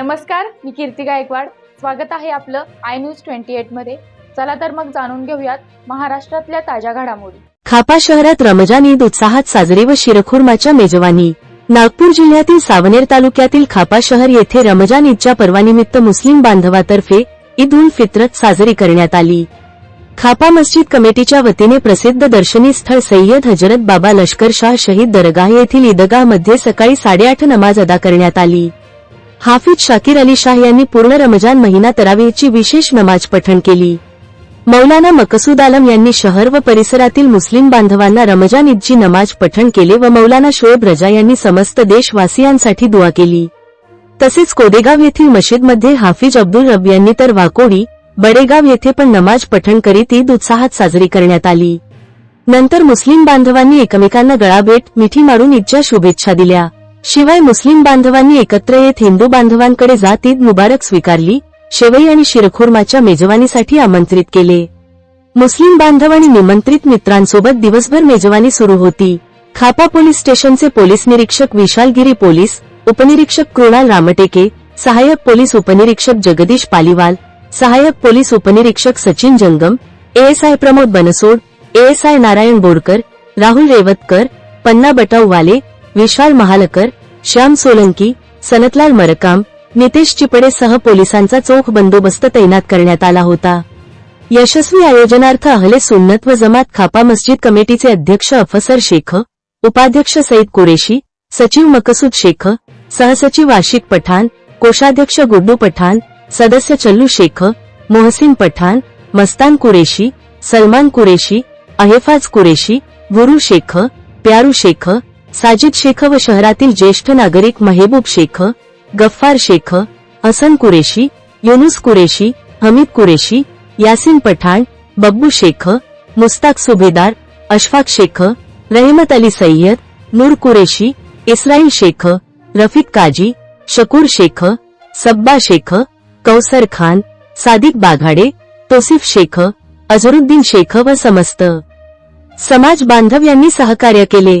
नमस्कार मी कीर्ती गायकवाड. स्वागत आहे आपलं आय न्यूज ट्वेंटी एटमध्ये. चला तर मग जाणून घेऊयात महाराष्ट्रातल्या ताज्या घडामोडी. खापा शहरात रमजान ईद उत्साहात साजरी व शिरखुर्माच्या मेजवानी. नागपूर जिल्ह्यातील सावनेर तालुक्यातील खापा शहर येथे रमजान ईदच्या पर्वानिमित्त मुस्लिम बांधवातर्फे ईद उल फित्रत साजरी करण्यात आली. खापा मस्जिद कमिटीच्या वतीने प्रसिद्ध दर्शनी स्थळ सय्यद हजरत बाबा लष्कर शाह शहीद दरगाह येथील ईदगाहमध्ये सकाळी साडेआठ नमाज अदा करण्यात आली. हाफिज शाकीर अली शाह यांनी पूर्ण रमजान महिना तरावीची विशेष नमाज पठण केली. मौलाना मकसूद आलम यांनी शहर व परिसरातील मुस्लिम बांधवांना रमजान ईदची नमाज पठण केले व मौलाना शोएब रजा यांनी समस्त देशवासियांसाठी दुआ केली. तसेच कोदेगाव येथील मशीदमध्ये हाफिज अब्दुल रब यांनी तर वाकोडी बडेगाव येथे पण नमाज पठण करीत ईद उत्साहात साजरी करण्यात आली. नंतर मुस्लिम बांधवांनी एकमेकांना गळाभेट मिठी मारून ईदच्या शुभेच्छा दिल्या. शिवाय मुस्लिम बांधवांनी एकत्र येत हिंदू बांधवांकडे जात ईद मुबारक स्वीकारली शेवई आणि शिरखुर्माच्या मेजवानीसाठी आमंत्रित केले. मुस्लिम बांधव आणि निमंत्रित मित्रांसोबत दिवसभर मेजवानी सुरू होती. खापा पोलीस स्टेशनचे पोलीस निरीक्षक विशालगिरी पोलीस उपनिरीक्षक कृणाल रामटेके सहाय्यक पोलीस उपनिरीक्षक जगदीश पालिवाल सहाय्यक पोलीस उपनिरीक्षक सचिन जंगम एएसआय प्रमोद बनसोड एएसआय नारायण बोरकर राहुल रेवतकर पन्ना बटाऊवाले विशाल महालकर श्याम सोलंकी सनतलाल मरकाम नितेश चिपडे सह पोलिसांचा चोख बंदोबस्त तैनात करण्यात आला होता. यशस्वी आयोजनार्थ अहले सुन्नत व जमात खापा मस्जिद कमिटीचे अध्यक्ष अफसर शेख उपाध्यक्ष सईद कुरेशी सचिव मकसूद शेख सहसचिव आशिक पठाण कोषाध्यक्ष गुड्डू पठाण सदस्य चल्लू शेख मोहसिन पठाण मस्तान कुरेशी सलमान कुरेशी अहेफाज कुरेशी गुरु शेख प्यारू शेख साजिद शेख व शहरातील ज्येष्ठ नागरिक महेबूब शेख गफ्फार शेख हसन कुरेशी युनुस कुरेशी हमीद कुरेशी यासिन पठाण बब्बू शेख मुस्ताक सुभेदार अशफाक शेख रहमत अली सय्यद नूर कुरेशी इस्राईल शेख रफिक काजी शकूर शेख सब्बा शेख कौसर खान सादिक बाघाडे तोसिफ शेख अझरुद्दीन शेख व समस्त समाज बांधव यांनी सहकार्य केले.